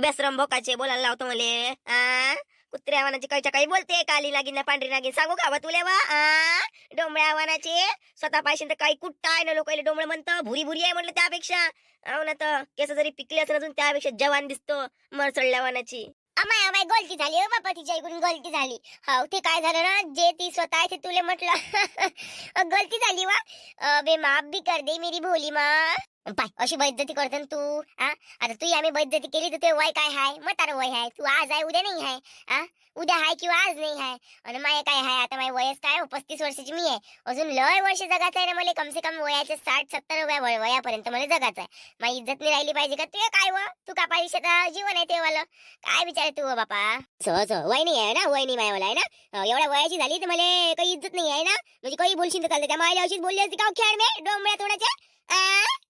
बेसरम भोकाचे बोलायला लावतो मले. आ? कुत्र्या आव्हानाची काहीच्या काही बोलते काली नागिन ना पांढरी नागिन सांगू का बा तुले वा? आ? डोंबळ्या आव्हानाचे स्वतः पाहिजे तर काही कुट्टा आहे ना लोक डोंबळ म्हणतं भुरी भुरी आहे म्हटलं त्यापेक्षा. हो ना तर केस जरी पिकले असं अजून त्यापेक्षा जवान दिसतो मरसडल्या वानाची. अमाय अमाय गलती झाली हो बापा तिच्या ऐकून गलती झाली. हो ते काय झालं ना जे ती स्वतः आहे ते तुले म्हटलं. गलती झाली वा. बे माफ भी कर दे मेरी भोली माँ. पाय अशी बेइज्जती करतो तू आ? आता तू आम्ही बेइज्जती केली तर ते वय काय हाय? मतार वय आहे तू आज आहे उद्या नाही आहे आ? उद्या हाय किंवा आज नाही आहे आणि माय काय हाय? आता माय वयस काय? हो, पस्तीस वर्षाची मी आहे. अजून लय वर्ष जगाचं आहे ना मला. कम से कम वयाचे साठ सत्तर वया वयापर्यंत मला जगाचं आहे. माझी इज्जत नाही राहिली पाहिजे का? तुझ्या काय व? तू का पाहिजे जीवन आहे ते वालं काय विचार तू बापा? सहज वय नाही आहे ना? वय नाही मायावाला आहे ना? एवढ्या वयाची झाली तर मला काही इज्जत नाही आहे ना? म्हणजे काही बोलशील तर चालतं. त्या मायला अशीच बोलली असती का? हो, खेळ मे डोंबळ्या तोडाच्या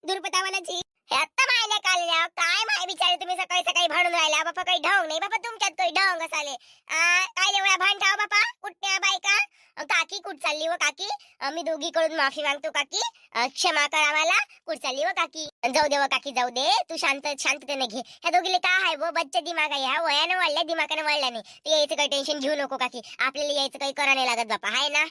दुर्पतावाला जी आता मायला काढल्या काय माय बिचारे तुम्ही सकाळी सकाळी भांडून राहिला? बापा काही ढंग नाही. बापा तुमच्यात काही ढंग असाले. काय एवढ्या भांडताव हो, बापा? कुठल्या बायका? काकी कुठ चालली व काकी? मी दोघीकडून माफी मागतो काकी. क्षमा करा मला कुठ चालली व काकी? जाऊ दे व काकी जाऊ दे. तू शांत शांततेने घे. ह्या दोघीले काय आहे व? बच्चा दिमाग आहे. ह्या वयानं वाढल्या दिमागाने वाढल्या नाही. तू यायचं काही टेन्शन घेऊ नको काकी. आपल्याला यायचं काही करा नाही लागत बापा. हाय ना?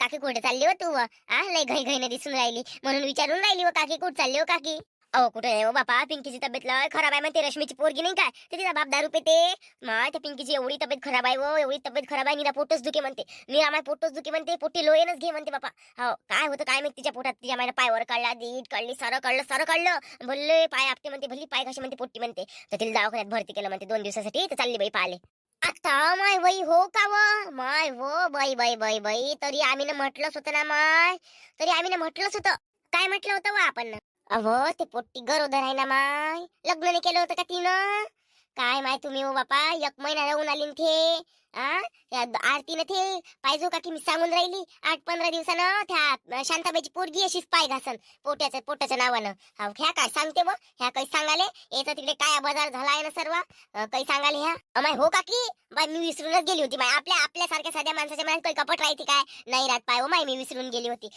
काकी कुठे चालली हो तू व? आ लय घाई घाईने दिसून राहिली. म्हणून विचारून राहिली व काकी. कुठ चालली हो काकी? अहो कुठे आहे? हो बापा पिंकीची तब्येत लय खराब आहे म्हणते. रश्मीची पोरगी नाही काय? ते तिचा बाप दारू पेते. मा त्या पिंकीची एवढी तब्येत खराब आहे वो एवढी तब्येत खराब आहे. निरा पोटच दुखे म्हणते. मी आम्हाला पोटच दुखे म्हणते. पोटी लोयनच घे म्हणते बापा. हो काय होतं काय माहिती तिच्या पोटात? तिच्या माझ्या पायवर काढला दीट काढली सारं काढलं सारं काढलं. भल्ले पाय आपते म्हणते भल्ली पाय कशी म्हणते पोटी म्हणते. तर तिला दवाखान्यात भरती केलं म्हणते दोन दिवसासाठी. तर चालली बाई पाले आता माय बाई हो का व? माय हो बाई बाई बाई बाई. तरी आम्ही म्हटलंच होतं ना माय. तरी आम्ही म्हटलंच होतं. काय म्हटलं होतं वा आपण? अहो ते पोट्टी गरोदर आहे ना माय. लग्न नाही केलं होतं का तिनं? काय माय तुम्ही हो बापा एक महिना राहून आली न थे आ? त्या आरतीनं थे पाहिजो हो का की मी सांगून राहिली? आठ पंधरा दिवसानं त्या शांताबाईची पोरगी अशीच पाय घासन पोट्याचं पोटाच्या नावानं. हा ह्या काय सांगते मग ह्या काही सांगाले? याचा तिकडे काय बाजार झाला आहे ना सर्व? काही सांगाले ह्या? माय हो काकी बाय मी विसरूनच गेली होती माय. आपल्या आपल्यासारख्या साध्या माणसाच्या मनात काही कपट राहते काय? नाही राहत पाय हो माय मी विसरून गेली होती.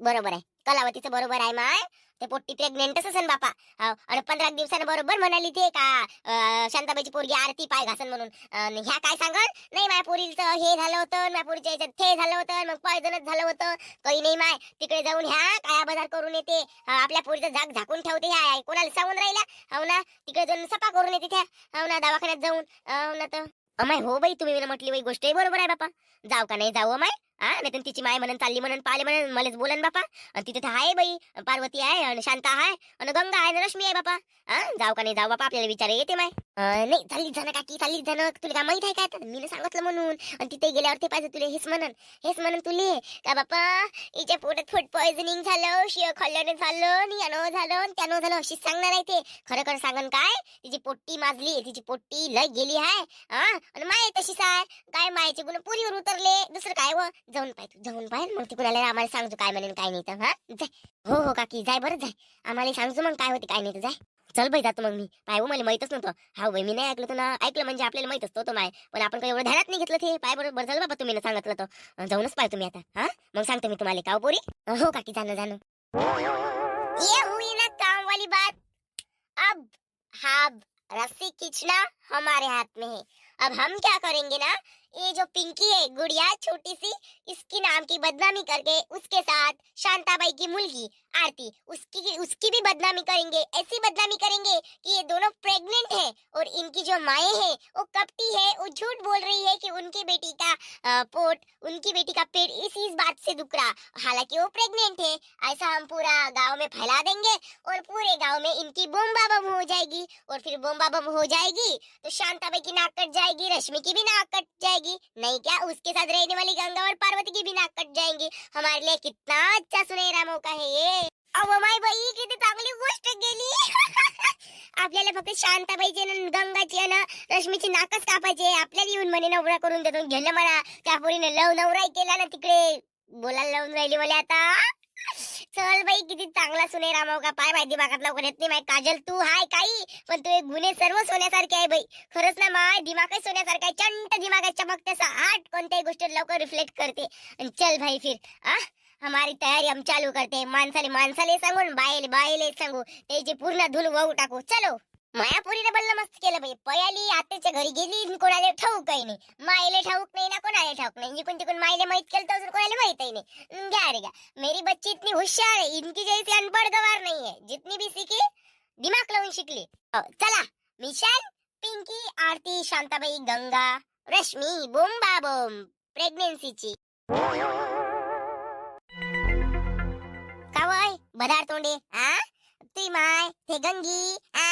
बरोबर आहे. कलावतीचं बरोबर आहे माय. ते पोट्टी प्रेग्नेंटच असन बापा. आणि पंधरा दिवसानं बरोबर म्हणाली ते का अं, शांताबाईची पोरगी आरती पाय घासन म्हणून. ह्या काय सांगल? नाही माय पोरीचं हे झालं होतं माझ्या पोरीच्या याच्यात ते झालं होतं मग पॉयझनच झालं होतं. काही नाही माय तिकडे जाऊन ह्या काया बाजार करून येते. आपल्या पोरीचं झाक झाकून ठेवते ह्या कोणाला सांगून राहिल्या? हो ना तिकडे जाऊन सफा करून येते त्या. हो ना दवाखान्यात जाऊन. हो ना तर अमाय हो बाई तुम्ही म्हटली बाई गोष्ट आहे बरोबर आहे बापा. जाऊ का नाही जाऊ अमाय हा नाही तिची माय म्हणून चालली म्हणून पाले म्हणून मलाच बोलन बापा. आणि तिथे तर आहे बाई पार्वती आहे आणि शांता आहे आणि गंगा आहे आणि रश्मी आहे बापा. हा जाऊ का नाही जाऊ बापा आपल्याला विचार येते माय. नाही चालली जण काकी चालली जण. तुला काय माहीत आहे काय तर मी सांगितलं म्हणून. आणि तिथे गेल्यावर ते पाहिजे तुला हेच म्हणन. हेच म्हणन तुले. का बापा हिच्या पोटात फूड पॉइझनिंग झालं शिव खाल्ल्याने झालं आणि यानं झालं आणि त्यानं झालं अशीच सांगणार आहे ते. खरं खरं सांगन काय? तिची पोट्टी माजली तिची पोट्टी लय गेली आहे हा आणि माय तशीच आहे. काय मायचे गुण? पुरीवर उतरले दुसरं काय व? जाऊन पाय तू जाऊन पाय मग ती कुणाला आम्हाला सांगतो काय म्हणेन काय नाही तर हा? जाय. हो हो काकी जाय बरं जाय. आम्हाला सांगतो मग काय होते काय नाही तर जाय. चल बाई जातो मग मी. पाय हो मला माहितच नव्हतं. हा बाई मी नाही ऐकलं तर ना ऐकलं म्हणजे आपल्याला माहीत असतो तो माय. पण आपण काही एवढं ध्यानात नाही घेतलं ते. पाय बरोबर झालं बाबा तुम्ही ना सांगितलं तर. जाऊनच पाय तुम्ही आता हा? मग सांगतो मी तुम्हाला का पोरी? हो काकी जाणं जाणं. ये हुई ना काम वाली बात. अब हा रस्सी खींचना हमारे हाथ में है. अब हम क्या करेंगे ना? ये जो पिंकी है, गुड़िया, छोटी सी, इसकी नाम की बदनामी करके, उसके साथ शांताबाई की मुलगी, आरती, उसकी उसकी भी बदनामी करेंगे, ऐसी बदनामी करेंगे कि ये दोनों प्रेग्नेंट है। और इनकी जो माए है, वो कपटी है, वो झूठ बोल रही है कि उनकी बेटी का पोट, उनकी बेटी का पेट इस इस बात से दुख रहा। हालाँकि वो प्रेग्नेंट है, ऐसा हम पूरा गाँव में फैला देंगे और पूरे गाँव में इनकी बोम्बा बम हो जाएगी। और फिर बोम्बा बम हो जाएगी तो शांताबाई की नाक कट जाएगी, रश्मि की भी नाक कट जाएगी। नहीं क्या, उसके साथ रहने वाली गंगा और पार्वती की भी नाक कट जाएँगी। हमारे लिए कितना अच्छा सुनहरा मौका है ये। अहो माय बाई किती चांगली गोष्ट आपल्याला फक्त शांताबाईची आणि गंगाची आणि रश्मीची नाकच कापायचे आपल्याला येऊन म्हणे नवरा करून देतो. घेणं म्हणा. त्या पोरीने लव नवराही केला ना तिकडे. बोलायला लावून राहिली मला आता. चल बाई किती चांगला रामव का. पाय माहिती दिमागात लवकर येत नाही माय. काजल तू हाय काही. पण तू एक गुन्हे सर्व सोन्यासारखे आहे बाई. खरंच ना माय दिमाग सोन्यासारखा आहे. चंट दिमाग आहे त्याचा आठ कोणत्याही गोष्टीत लवकर रिफ्लेक्ट करते. आणि चल भाई फिर. आ? हमारी तयारी हम चालू करते माणसाले माणसाले सांगून बायले बायले सांगू त्याची पूर्ण धूल वाहू टाकू। चलो। मायापुरीने बल्ल मस्त केलं बाई. पयाली आत्याच्या घरी गेली कोणाले कोणाला ठाऊक काही नाही. मायले ठाऊक नाही ना कोणाला ठाऊक नाही. इकून तिकून मायले माहीत केलं तर अजून कोणाला माहितही नाही. घ्या रे घ्या. मेरी बच्ची इतनी हुशार आहे. इनकी जैसी अनपढ़ गवार नाही आहे. जितनी भी सीखी दिमाग लावून शिकली. चला. मिशन पिंकी आरती शांताबाई गंगा रश्मी बोंबा बोम प्रेग्नेन्सीची. बदार तोंडे आ? ती माय ते गंगी आ?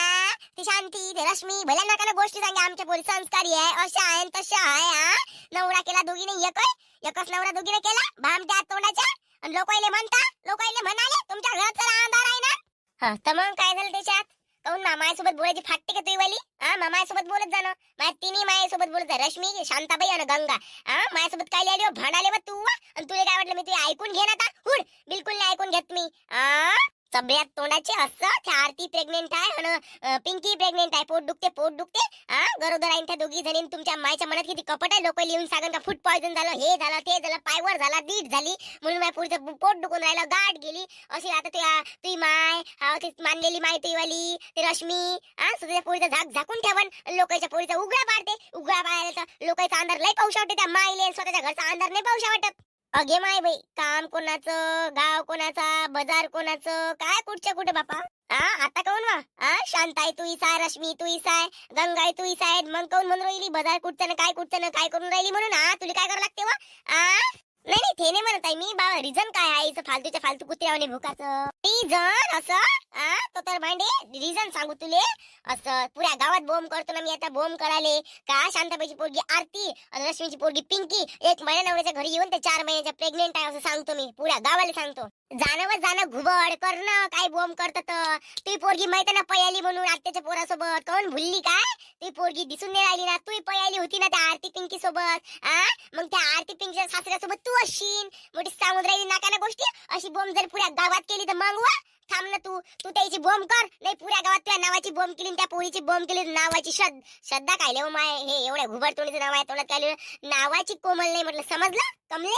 ती शांती ते रश्मी भल्या नाकाला गोष्टी सांगा आमच्या पोरी संस्कारी आहे अशा आहे तशा आहे आ? नवरा केला दोघीने एकच एकच नवरा दोघीने केला भाम त्या तोंडाच्या आणि लोकायले म्हणता लोकायले म्हणाले तुमच्या घरात चला अंधार आहे ना? हा तर मग काय झालं त्याच्यात? काऊन ना माझ्यासोबत बोलायची फाटते का तुझी वाली हा माझ्यासोबत बोलत जाणं माझ्या तिन्ही माझ्यासोबत बोलत रश्मी शांताबाई आणि गंगा. हा माझ्यासोबत काय लिहिली हो? भांडाले बा तू आणि तुला काय वाटलं मी तुला ऐकून घे ना आता? हुड बिलकुल नाही ऐकून घेत मी. सगळ्यात तोंडाचे असं त्या आरती प्रेग्नेंट आहे आणि पिंकी प्रेग्नेंट आहे. पोट दुखते पोट दुखते. हा गरोदर आहे त्या दोघी जणी तुमच्या मायच्या मनात किती कपट आहे. लोक लिहून सांगन का फूड पॉयझन झालं हे झालं ते झालं पायवर झाला दीट झाली. म्हणून माझ्या पुढचं पोट दुखून राहिलं गाठ गेली. अशी आता तुया तुई माय हा ती मानलेली माय तुई वाली ते रश्मी हा तुझ्या पोळीचा झाक झाकून ठेवन. लोकांच्या पोळीचा उघडा पाडते उघडा पाडायला तर लोकांचा अंधार लय पाऊस वाटते त्या मायले स्वतःच्या घरचा अंधार नाही पाऊस वाटत अगे माय बाई काम कोणाचं गाव कोणाचा बाजार कोणाचं काय कुठच्या कुठे बापा? आ आता काऊन वा? आ शांताई तू इसाय रश्मी तू इसाय गंगाई तू इसाय मग काऊन म्हणून राहिली? बाजार कुठचं ना काय कुठचं ना काय करून राहिली म्हणून? आ तुला काय करावं लागते वा? आ? नाही नाही ते नाही म्हणत आहे मी. बाबा रिझन काय आहे? इथं फालतूच्या फालतू कुत्र्यावाने भुकाचं. रिझन असं आ तो तर भांडे. रिझन सांगू तुले. असं पुऱ्या गावात बोंब करतो ना मी आता बोंब कराले का? शांताबाईची पोरगी आरती आणि रश्मीची पोरगी पिंकी. एक महिना नवऱ्याच्या घरी येऊन ते चार महिन्याच्या प्रेग्नेंट आहे असं सांगतो मी. पुऱ्या गावाला सांगतो. जाणं जाणं घुबड करणं काय बोंब करतात ती पोरगी माहिती ना पयाली म्हणून आत्याच्या पोरासोबत. कोण भुलली काय? ती पोरगी दिसून नाही राहिली ना. तू पयाली होती ना त्या आरती पिंकी सोबत आ? मग त्या आरती पिंकीच्या सासऱ्यासोबत तू अशीन मोठी सांगून राहिली नाकाना गोष्टी. अशी बोंब जर पुऱ्या गावात केली तर मग थांब ना तू. तू त्याची बोंब कर. नाही पुऱ्या गावात तुझ्या नावाची बोंब केली त्या पोरीची बोंब केली नावाची श्रद्ध. श्रद्धा काय लेव माय? हे एवढ्या घुबड तोंडीचं नाव आहे तोंडात काय नावाची कोमल नाही म्हटलं. समजलं? कमले?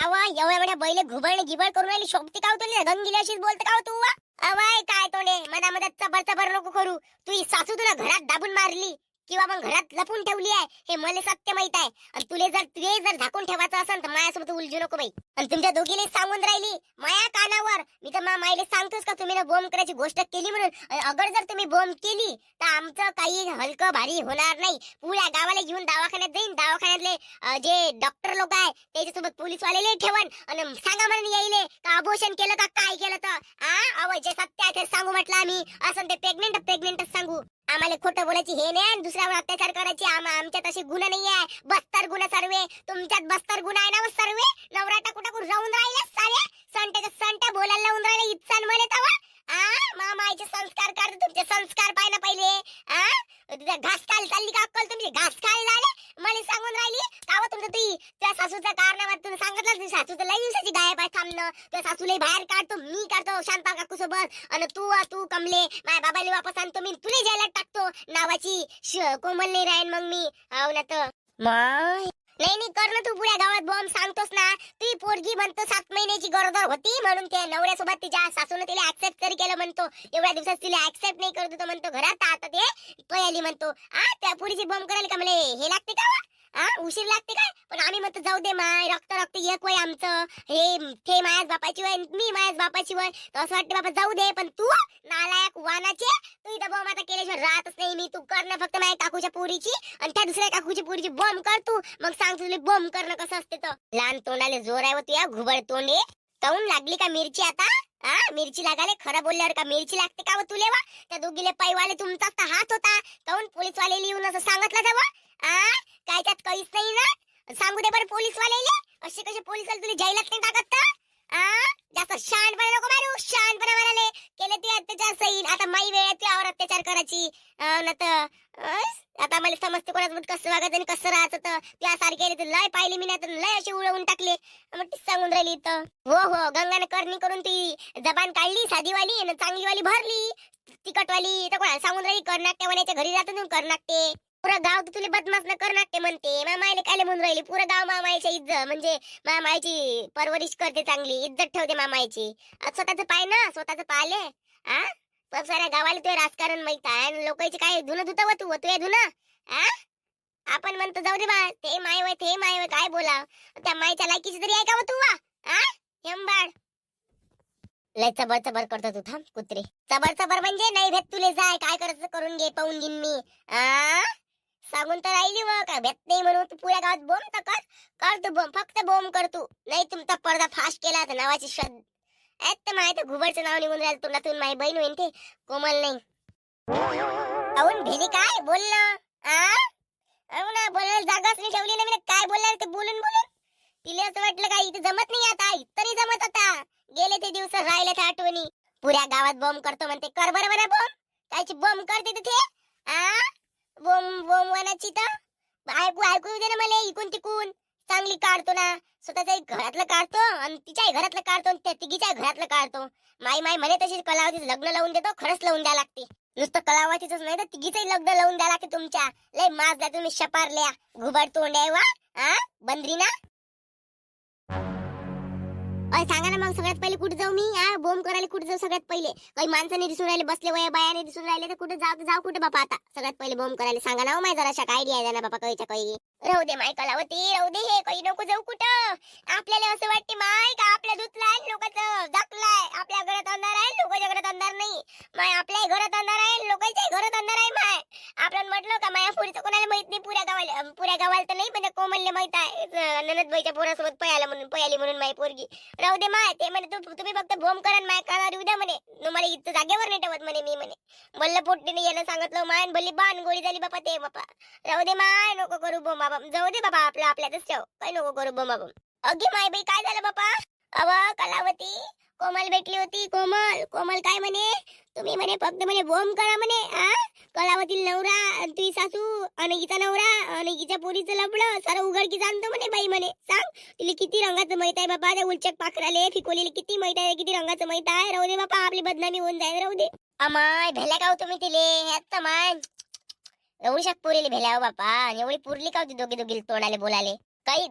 कावा एवढ्या एवढ्या बैले घुबड गिबड करून राहिली. शोभती काव तुला गंगिली अशीच बोलत काव तू वा? अवाय काय तोडे? मधा मधात चबर चबर नको करू. तू सासू तुला घरात दाबून मारली. किंवा मग घरात लपून ठेवली आहे हे मला सत्य माहीत आहे. आणि तुले जर तुझे जर झाकून ठेवायचं असेल तर माझ्यासोबत उलझू नको बाई. आणि तुमच्या दोघीने सांगून राहिली माया कानावर. मामा तर मा मायले सांगतोच का तुम्ही ना बोंब करायची गोष्ट केली म्हणून? अगर जर तुम्ही बोंब केली तर आमचं काही हलकं भारी होणार नाही. पुऱ्या गावाला घेऊन दवाखान्यात जाईन. दवाखान्यातले जे डॉक्टर लोक आहे त्याच्यासोबत पोलीस वालेले ठेवन. आणि सांगा म्हणून येईले का अबोशन केलं का काय केलं तर? आ? अवय जे सत्य आहे ते सांगू म्हटलं आम्ही. असं ते प्रेग्नेंट प्रेग्नेंटच सांगू. आम्हाला खोटं बोलायची हे नाही आणि दुसऱ्यावर अत्याचार करायची. आम- आमच्यात अशी गुन्हा नाही आहे. बस्तर गुन्हा सर्वे. तुमच्यात बस्तर गुन्हा आहे ना सर्वे? नवराटा कुठं कुठं राहून राहिले सारे संट्याच्या संट्या बोलायला लावून राहिले इच्छान म्हणे तवा आ मामाचे संस्कार करतो तुमचे संस्कार पाहिला पहिले घास खाल चालली का अक्कल तुमची घास खायला आले मला सांगून राहिली? काव हो तुमचं ती? त्या सासूचा कारणावर तुम्ही सांगितलं तुझ्या सासूचं लई दिवसाची गायब आहे थांबणं. त्या सासूला बाहेर काढतो मी काढतो शांता काकू सोबत आणि तू तू कमले माझ्या बाबाला वापस आणतो मी तुला जेलात टाकतो. नावाची कोमल नाही राहीन मग मी. हो ना तर. माय. नाही नाही कर ना तू पुऱ्या गावात बॉम्ब सांगतोस ना. ती पोरगी म्हणतो सात महिन्याची गरोदर होती म्हणून त्या नवऱ्यासोबत तिच्या सासून तिला ऍक्सेप्ट तरी केलं म्हणतो. एवढ्या दिवसात तिला ऍक्सेप्ट नाही करत होतो म्हणतो घरात आता ते पयाली म्हणतो. आ त्या पुरीची बॉम्ब करायला का म्हणे हे लागते का हा आ उशीर लागते काय? पण आम्ही म्हणतो जाऊ दे माय रक्त रक्त एक वय आमचं. हे ते मायाच बापाची वय मी मायाच बापाची वय. तर असं वाटतं बाबा जाऊ दे पण तू नालायक वानाचे तू इथं बॉम्ब आता केल्याशिवाय राहतच नाही. मी तू करणं फक्त माझ्या काकूच्या पोरीची आणि त्या दुसऱ्या काकूची पोरीची बॉम्ब कर तू. मग सांग तुला बॉम्ब करणं कसं असते तर. लहान तोंडाले जोर आहे व तुया घुबड तोंडे. काऊन लागली का मिरची आता? हा मिरची लागाले? खरं बोलल्यावर का मिरची लागते का हो व तुले वा? त्या दोघीले पैवाले तुमचा तर हात होता. काऊन पोलीस वाले येऊन असं सांगितलं जावं आ? काय त्यात काहीच नाही ना? सांगू दे बरं पोलीस वाले असे कसे पोलीस वाले तुला जैलात नाही टाकत का आ? जास्त शहाणपणा नको मारू. शहाणपणा माराले केले ते अत्याचार सहीन. आता माई वेळ आहे तुझ्यावर अत्याचार करायची. न तर आता मला समजते कोणासोबत कसं वागायचं आणि कसं राहायचं तर. त्यासारखे तर लय पाहिले मी नाही तर लय अशी उडवून टाकले. मग ती सांगून राहिली इथं. हो हो. गंगाने करणी करून ती जबान काढली साधीवाली आणि चांगलीवाली भरली. तिकटवाली तर कोणाला सांगून राहिली कर्नाटकवाल्याच्या घरी जातो ना कर्नाटके पुरा गाव तर तुला बदमाश न कर्नाटके म्हणते. मामायला काय म्हणून राहिली? पुरा गाव मामायच्या इज्जत. म्हणजे मामायची परवरिश करते चांगली. इज्जत ठेवते मामायची. स्वतःच पाय ना स्वतःच पाहिले आ? पण साऱ्या गावाला तुझे राजकारण माहीत आहे. लोकांची काय धुन धुता तू? तू धुणं? आ? आपण म्हणतो जाऊ दे बा. ते माय वय ते माय वय काय बोला त्या मायच्या लायकीची तरी ऐका तू वा आ? हेंबाड लय चबर चबर करतो तू थांब कुत्रे. चबर चबर म्हणजे नाही भेट तुले जाय. काय करायचं करून घे पाहून घेईन मी. आ? सांगून तर राहिली व काय भेट नाही म्हणून तू पुऱ्या गावात बोंब तर कर. कर तू बोंब. फक्त बोंब कर तू. नाही तुमचा पडदा फास्ट केला तर नावाची शब्द ऐक तर माहिती घुबडचं नाव निघून राहिलं तुला तुम्ही माझी बहीण होईन ते. कोमल नाही. अहून भेली काय बोललं? आ? ना बोलायला जागाच नाही ठेवली ना मी. काय बोलणार ते बोलून बोलून? तिला असं वाटलं काय इथे जमत नाही आता. इतरी जमत आता गेले ते दिवस राहिले त्या आठवणी. पुऱ्या गावात बॉम्ब करतो म्हणते. कर बरं बरं बॉम्ब कायची बॉम्ब करते तिथे? आ? वोम वोम वानाची तर. ऐकू ऐकू दे ना मला इकून तिकून. चांगली काढतो ना. स्वतःच्या घरातलं काढतो आणि तिच्याही घरातलं काढतो आणि त्या तिघीच्या घरातलं काढतो. माई माई म्हणे तशी कलावतीच लग्न लावून देतो खरंच लावून द्या लागते. नुसतं कलावतीच नाही तर तिघीचंही लग्न लावून द्या लागते तुमच्या. लय माजल्या तुम्ही शपारल्या. घुबड तोंड आहे वा. आ? बंदरी ना अय सांगा ना मग सगळ्यात पहिले कुठे जाऊ मी? आ बोंब करायला कुठे जाऊ सगळ्यात पहिले? काही माणसाने दिसून राहिले बसले वया बायाने दिसून राहिले तर कुठे जाऊ जाऊ कुठे बापा आता? सगळ्यात पहिले बोंब करायला सांगा ना हो माझ्या जराशा काय आयडिया ना बापा कळीच्या काही राहू दे माय कलावती राहू दे हे काही नको जाऊ कुठं. आपल्याला असं वाटते माय का आपल्या धुतलाय लोकांचं? दाखलाय आपल्या घरात अंधार आहे लोकांच्या घरात अंधार नाही. माय आपल्या घरात अंधार आहे लोकांच्या घरात अंधार आहे माय. आपण म्हटलं का माया पुरीचं कोणाला माहीत नाही पुऱ्या गावाला पुऱ्या गावाला तर नाही पण त्या कोमलले माहीत आहे. अं, ननदबाईच्या पोरासोबत पयाला म्हणून पयाली म्हणून माय पोरगी. राहू दे माय. ते म्हणे तू तुम्ही फक्त भोम करा आणि माय कानावर द्या म्हणे. मला इथं जागेवर नाही ठेवत म्हणे मी म्हणे. बल्ल पोट्टीने यानं सांगितलं माय भली बाण गोळी झाली बापा ते बापा. राहू दे माय नको करू भोम बाबा. जाऊ दे बाबा आपल्या आपल्यातच ठेव काही नको करू भोम बाबा. अगे माय बाई काय झालं बापा? अव कलावती. कोमल भेटली होती कोमल. कोमल काय म्हणे? तुम्ही म्हणे फक्त म्हणे बोम करा म्हणे आ? कलावती नवरा आणि तुझी सासू आणि नवरा आणि हिच्या पोरीचं लपडं सारं उघडकी आणतो म्हणे बाई म्हणे. सांग तिला किती रंगाचं माहीत आहे बाबा त्या उलचक पाखराले फिकोलीला किती माहीत आहे किती रंगाचं माहीत आहे. राहू दे बापा आपली बदनामी होऊन जाईल राहू दे. अमाय भेल्या का तुम्ही तिले? ह्यात माय. एवढी पोरीले भेल्या हो बापा एवढी पुरली का होती दोघी दोघी तोंडाले बोलाले? काही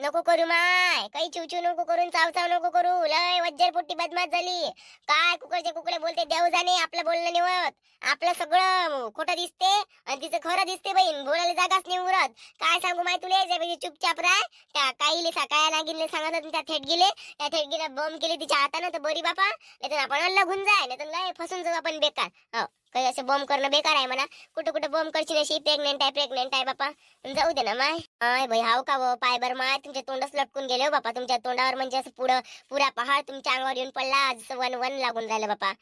नको करू माय. काही चिवचिव नको करून चावचाव नको करू. लय वज्जर पोट्टी बदमाश झाली. काय कुकडचे कुकडे बोलते देव जाणे आपलं बोलणं निवत. आपलं सगळं खोटं दिसते आणि तिचं खरं दिसते बहीण. बोलायला जागाच नाही उरत. काय सांगू माय तुले? याच्यापेक्षा चुपचाप राह. त्या काहीले सकाळ नागिनले सांगत त्या थेट गेले त्या थेट गेला बॉम्ब केली तिच्या हातानं तर बरी बापा. नाही तर आपण लगून जाय नाही तर लय फसून जाऊ आपण बेकार. हो. काही असं बॉम्ब करणं बेकार आहे म्हणा. कुठं कुठं बॉम्ब करशील अशी प्रेग्नेंट आहे प्रेग्नेंट आहे बापा. जाऊ दे ना माय. आय भाई हाव का वो पाय बर माय. तुमच्या तोंडच लटकून गेले हो बापा. तुमच्या तोंडावर म्हणजे असं पुढं पुरा पहाड तुमच्या अंगावर येऊन पडला. जसं वन वन लागून राहिलं बापा.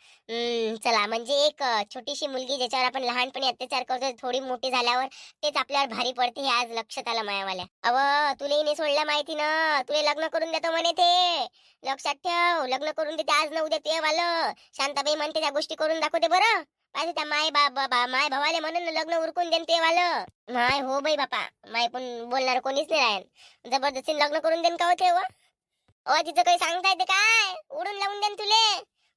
चला. म्हणजे एक छोटीशी मुलगी ज्याच्यावर आपण लहानपणी अत्याचार करतो थोडी मोठी झाल्यावर तेच आपल्यावर भारी पडते हे आज लक्षात आलं मायावाल्या. अव तुला नाही सोडलं माहिती ना. तुला लग्न करून देतो म्हणे ते. लक्षात ठेव. लग्न करून देते आज न उद्या ते वालं. शांताबाई म्हणते त्या गोष्टी करून दाखवते बरं. पाहिजे त्या माय बाबा माय भावाले म्हणून लग्न उरकून देन ते वालं. माय हो बाई बापा. माय पण बोलणार कोणीच नाही राहील जबरदस्ती लग्न करून देन का होते व. तिचं काही सांगता येते काय? उडून लावून देन तुले.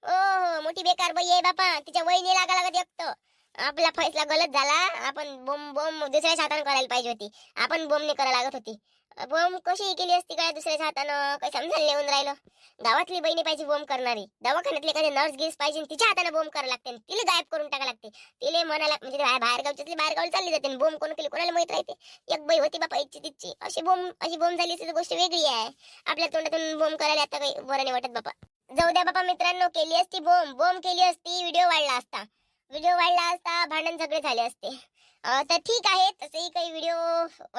ओ हो मोठी बेकार बाई आहे बापा. तिच्या वहिनी लागा लागत एकटं. आपला फैसला गलत झाला. आपण बोंब बोंब दुसऱ्या हातानं करायला पाहिजे होती. आपण बोंब करायला लागत होती. बोंब कशी केली असती काय दुसऱ्याच्या हातानं काही समजायला येऊन राहिलं. गावातली बहिणी पाहिजे बोंब करणारी. दवाखान्यातली एखादी नर्स गिर्स पाहिजे तिच्या हाताने बोंब करायला लागते तिला गायब करून टाका लागते. तिले मनाला म्हणजे बाहेर गावच्यातली बाहेर गावला चालली जाते बोंब कोण केली कोणाला माहीत राहते. एक बाई होती बापा इच्छी. तिची अशी बोंब अशी बोंब झाली ती गोष्ट वेगळी आहे. आपल्या तोंडातून बोंब करायला आता काही बरं नाही वाटत बापा. जाऊ द्या बापा मित्रांनो केली असती बोंब बोंब केली असती व्हिडिओ वाढला असता. व्हिडिओ वाढला असता भांडण सगळे झाले असते. तर ठीक आहे तसंही काही व्हिडिओ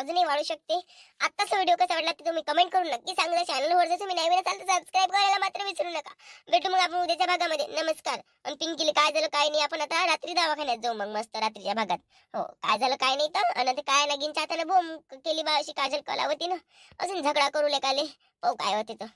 अजूनही वाढू शकते. आत्ताचा व्हिडिओ कसा वाटला ते तुम्ही कमेंट करून नक्की सांगा. चॅनलवर जर तुम्ही नवीन असाल तर सबस्क्राईब करायला मात्र विसरू नका. भेटू मग आपण उद्याच्या भागामध्ये. नमस्कार. आणि पिंकीला काय झालं काय नाही आपण आता रात्री दवाखान्यात जाऊ मग मस्त रात्रीच्या भागात. हो काय झालं काय नाही तर? आणि ते काय लगीन चाहताना बोम केली बा अशी काजल कलावती ना अजून झगडा करू लेकाले. पाहू काय होते तर.